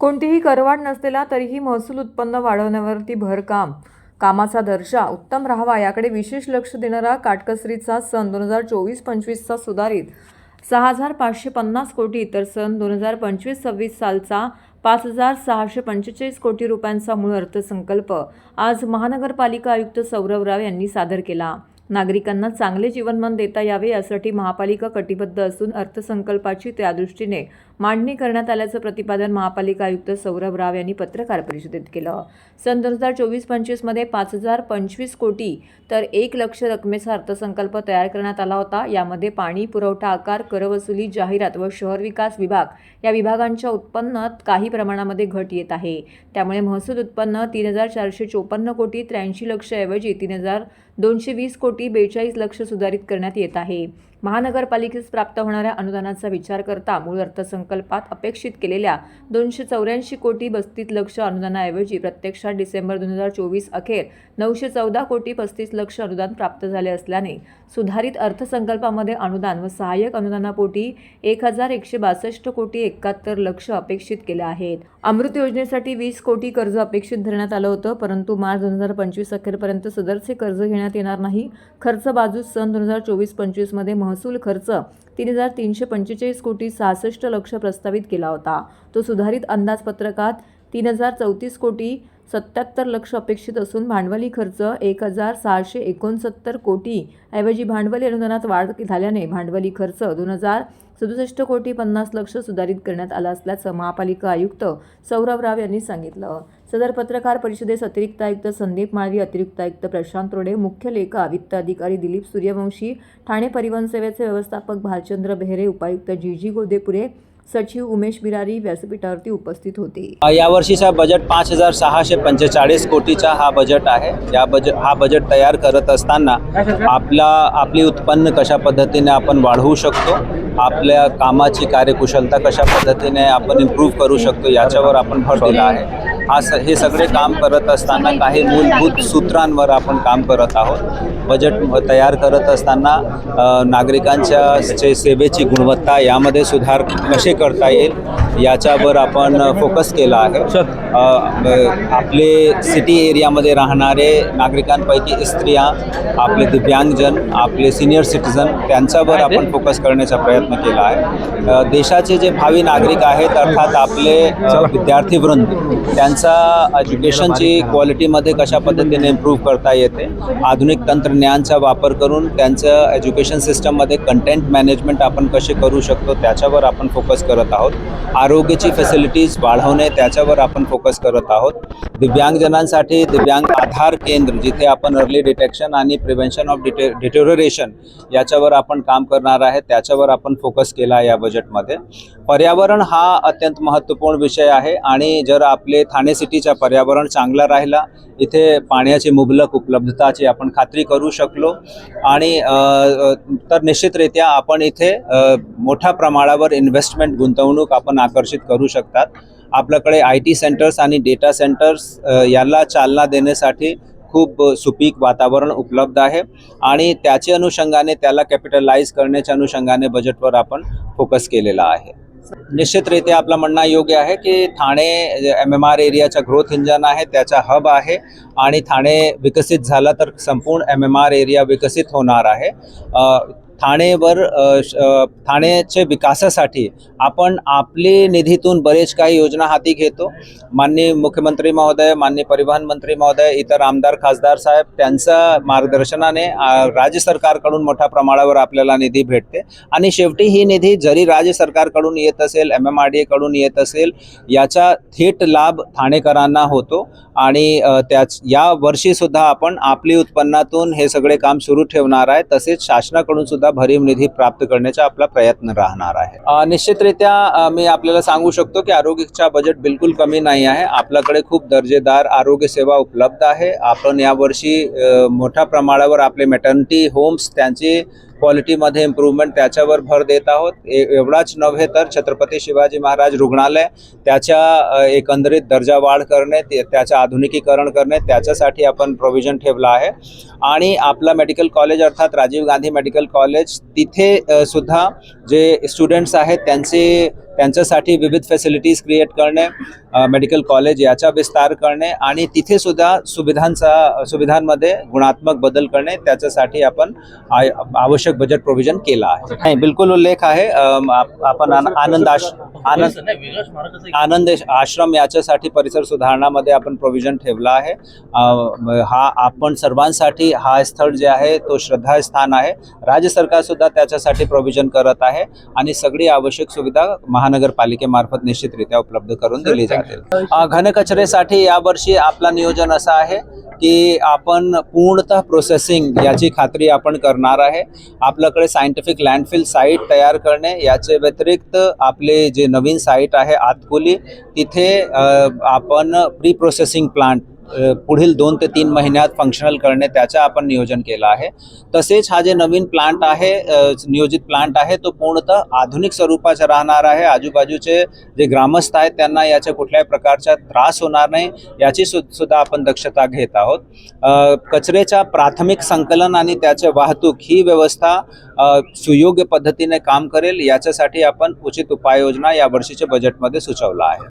कोणतीही करवाढ नसलेला तरीही महसूल उत्पन्न वाढवण्यावरती भरकाम. कामाचा दर्जा उत्तम राहावा याकडे विशेष लक्ष देणारा काटकसरीचा सन दोन हजार चोवीस पंचवीसचा सुधारित. सहा हजार पाचशे पन्नास कोटी तर सन दोन हजार पंचवीस सव्वीस सालचा पाच हजार सहाशे पंचेचाळीस कोटी रुपयांचा मूळ अर्थसंकल्प आज महानगरपालिका आयुक्त सौरव राव यांनी सादर केला. नागरिकांना चांगले जीवनमान देता यावे यासाठी महापालिका कटिबद्ध असून अर्थसंकल्पाची त्यादृष्टीने मांडणी करण्यात आल्याचं प्रतिपादन महापालिका आयुक्त सौरभ राव यांनी पत्रकार परिषदेत केलं. सन दोन हजार चोवीस पंचवीसमध्ये पाच हजार पंचवीस कोटी तर एक लक्ष रकमेचा अर्थसंकल्प तयार करण्यात आला होता. यामध्ये पाणी पुरवठा आकार करवसुली जाहिरात व शहर विकास विभाग या विभागांच्या उत्पन्नात काही प्रमाणामध्ये घट येत आहे. त्यामुळे महसूल उत्पन्न तीन हजार चारशे चोपन्न कोटी त्र्याऐंशी लक्षऐवजी तीन हजार दोनशे वीस कोटी बेचाळीस लक्ष सुधारित करण्यात येत आहे. महानगरपालिकेस प्राप्त होणाऱ्या अनुदानाचा विचार करता मूळ अर्थसंकल्पात अपेक्षित केलेल्या दोनशे चौऱ्याऐंशी कोटी बस्तीस लक्ष अनुदानाऐवजी प्रत्यक्षात डिसेंबर दोन हजार चोवीस अखेर नऊशे चौदा कोटी पस्तीस लक्ष अनुदान प्राप्त झाले असल्याने सुधारित अर्थसंकल्पामध्ये अनुदान व सहाय्यक अनुदानापोटी एक हजार एकशे बासष्ट कोटी एकाहत्तर लक्ष अपेक्षित केले आहेत. अमृत योजनेसाठी वीस कोटी कर्ज अपेक्षित धरण्यात आलं होतं परंतु मार्च दोन हजार पंचवीस अखेरपर्यंत सदरचे कर्ज घेण्यात येणार नाही. खर्च बाजूस सन दोन हजार चोवीस पंचवीसमध्ये महसूल खर्च तीन हजार तीनशे पंचेचाळीस कोटी सहासष्ट लक्ष प्रस्तावित केला होता. तो सुधारित अंदाजपत्रकात तीन हजार चौतीस कोटी सत्याहत्तर लक्ष अपेक्षित असून भांडवली खर्च एक हजार सहाशे एकोणसत्तर कोटी ऐवजी भांडवली अनुदानात वाढ झाल्याने भांडवली खर्च दोन हजार सदुसष्ट कोटी पन्नास लक्ष सुधारित करण्यात आला असल्याचं महापालिका आयुक्त सौरभ राव यांनी सांगितलं. सदर पत्रकार परिषदेस अतिरिक्त आयुक्त संदीप माळवी अतिरिक्त आयुक्त प्रशांत रोडे मुख्य लेखा वित्त अधिकारी दिलीप सूर्यवंशी ठाणे परिवहन सेवेचे व्यवस्थापक भालचंद्र बेहरे उपायुक्त जी जी गोदेपुरे सचिव उमेश बिरारी व्यासपीठावरती उपस्थित होते. यावर्षीचा बजेट पाच हजार सहाशे पंचेचाळीस कोटीचा हा बजेट आहे. या बजेट हा बजेट तयार करत असताना आपला आपली उत्पन्न कशा पद्धतीने आपण वाढवू शकतो आपल्या कामाची कार्यकुशलता कशा पद्धतीने आपण इम्प्रूव्ह करू शकतो याच्यावर आपण भर दिला आहे. हा स हे सगळे काम करत असताना काही मूलभूत सूत्रांवर आपण काम करत आहोत. बजेट तयार करत असताना नागरिकांच्या जे सेवेची गुणवत्ता यामध्ये सुधार कसे करता येईल? याच्यावर आपण फोकस केला आहे. आपले सिटी एरियामध्ये राहणारे नागरिकांपैकी स्त्रिया आपले दिव्यांगजन आपले सिनियर सिटीजन त्यांच्यावर आपण फोकस करण्याचा प्रयत्न केला आहे. देशाचे जे भावी नागरिक आहेत अर्थात आपले अ, विद्यार्थी वृंद त्यांचा एज्युकेशनची क्वालिटीमध्ये कशा पद्धतीने इम्प्रूव्ह करता येते आधुनिक तंत्रज्ञानचा वापर करून त्यांचं एज्युकेशन सिस्टममध्ये कंटेंट मॅनेजमेंट आपण कसे करू शकतो त्याच्यावर आपण फोकस करत आहोत. आरोग्याची फॅसिलिटीज वाढवणे त्याच्यावर आपण फोकस करत आहोत. दिव्यांगजनांसाठी दिव्यांग आधार केंद्र जिथे आपण अर्ली डिटेक्शन आणि प्रिव्हेन्शन ऑफ डिटे डिटेरोरेशन याच्यावर आपण काम करणार आहे त्याच्यावर आपण फोकस केला आहे या बजेटमध्ये पर्यावरण हा अत्यंत महत्त्वपूर्ण विषय आहे आणि जर आपले ठाणे सिटीचा पर्यावरण चांगला राहिला इथे पाण्याची मुबलक उपलब्धताची आपण खात्री करू शकलो आणि तर निश्चितरित्या आपण इथे मोठ्या प्रमाणावर इन्व्हेस्टमेंट गुंतवणूक आपण आकर्षित करू शकतात. आपल्याकडे आय टी सेंटर्स आणि डेटा सेंटर्स याला चालना देण्यासाठी खूप सुपीक वातावरण उपलब्ध आहे. आणि त्याचे अनुषंगाने त्याला कॅपिटलाइज करण्याच्या अनुषंगाने बजेटवर आपण फोकस केलेला आहे. निश्चितरित्या आपलं म्हणणं योग्य आहे की ठाणे एम एम आर एरियाचा ग्रोथ इंजन आहे त्याचा हब आहे. आणि ठाणे विकसित झाला तर संपूर्ण एम एम आर एरिया विकसित होणार आहे. ठाणेवर श- ठाणेचे विकासासाठी आपण आपली निधीतून बरेच काही योजना हाती घेतो. माननीय मुख्यमंत्री महोदय माननीय परिवहन मंत्री महोदय इतर आमदार खासदार साहेब त्यांच्या मार्गदर्शनाने राज्य सरकारकडून मोठ्या प्रमाणावर आपल्याला निधी भेटते. आणि शेवटी ही निधी जरी राज्य सरकारकडून येत असेल एम एम आर डी कडून येत असेल याचा थेट लाभ ठाणेकरांना होतो. आणि त्याच या वर्षी सुद्धा आपण आपली उत्पन्नातून हे सगळे काम सुरू ठेवणार आहे. तसेच शासनाकडून सुद्धा भरीव निधी प्राप्त करण्याचा आपला प्रयत्न राहणार आहे. निश्चितरित्या मी आपल्याला सांगू शकतो की आरोग्याचा बजेट बिलकुल कमी नाही आहे. आपल्याकडे खूप दर्जेदार आरोग्य सेवा उपलब्ध आहे. आपण यावर्षी मोठ्या प्रमाणावर आपले मेटर्निटी होम्स त्यांची क्वालिटीमध्ये इम्प्रूव्हमेंट त्याच्यावर भर देत आहोत. ए- एवढाच नव्हे तर छत्रपती शिवाजी महाराज रुग्णालय त्याच्या एकंदरीत दर्जा वाढ करणे ते- त्याचं आधुनिकीकरण करणे त्याच्यासाठी आपण प्रोव्हिजन ठेवलं आहे. आणि आपला मेडिकल कॉलेज अर्थात राजीव गांधी मेडिकल कॉलेज तिथे सुद्धा जे स्टुडंट्स आहेत त्यांचे त्यांच्यासाठी विविध फॅसिलिटीज क्रिएट करणे मेडिकल कॉलेज याचा विस्तार करणे आणि तिथे सुद्धा सुविधांचा सुविधांमध्ये गुणात्मक बदल करणे त्याच्यासाठी आपण आवश्यक बजेट प्रोव्हिजन केला आहे. नाही बिलकुल उल्लेख आहे. आपण आनंद आश आनंद आनंद आश्रम याच्यासाठी परिसर सुधारणामध्ये आपण प्रोव्हिजन ठेवला आहे. हा आपण सर्वांसाठी हा स्थळ जे आहे तो श्रद्धास्थान आहे. राज्य सरकार सुद्धा त्याच्यासाठी प्रोव्हिजन करत आहे आणि सगळी आवश्यक सुविधा महानगरपालिकेमार्फत निश्चितरित्या उपलब्ध करून दिली जातील अ, घनकचरेसाठी यावर्षी आपला नियोजन असं आहे की आपण पूर्णतः प्रोसेसिंग याची खात्री आपण करणार आहे. आपल्याकडे सायंटिफिक लँडफिल साईट तयार करणे याचे व्यतिरिक्त आपले जे नवीन साईट आहे आतकुली तिथे आपण प्री प्रोसेसिंग प्लांट पुढील दोन ते तीन महिन्यात फंक्शनल करणे त्याचं आपण नियोजन केलं आहे. तसेच हा जे नवीन प्लांट आहे नियोजित प्लांट आहे तो पूर्णतः आधुनिक स्वरूपाचा राहणार आहे. आजूबाजूचे जे ग्रामस्थ आहेत त्यांना याच्या कुठल्याही प्रकारचा त्रास होणार नाही याची सु सुद्धा आपण दक्षता घेत आहोत. कचऱ्याच्या प्राथमिक संकलन आणि त्याचे वाहतूक ही व्यवस्था सुयोग्य पद्धतीने काम करेल. याच्यासाठी आपण उचित उपाययोजना या वर्षीच्या बजेटमध्ये सुचवला आहे.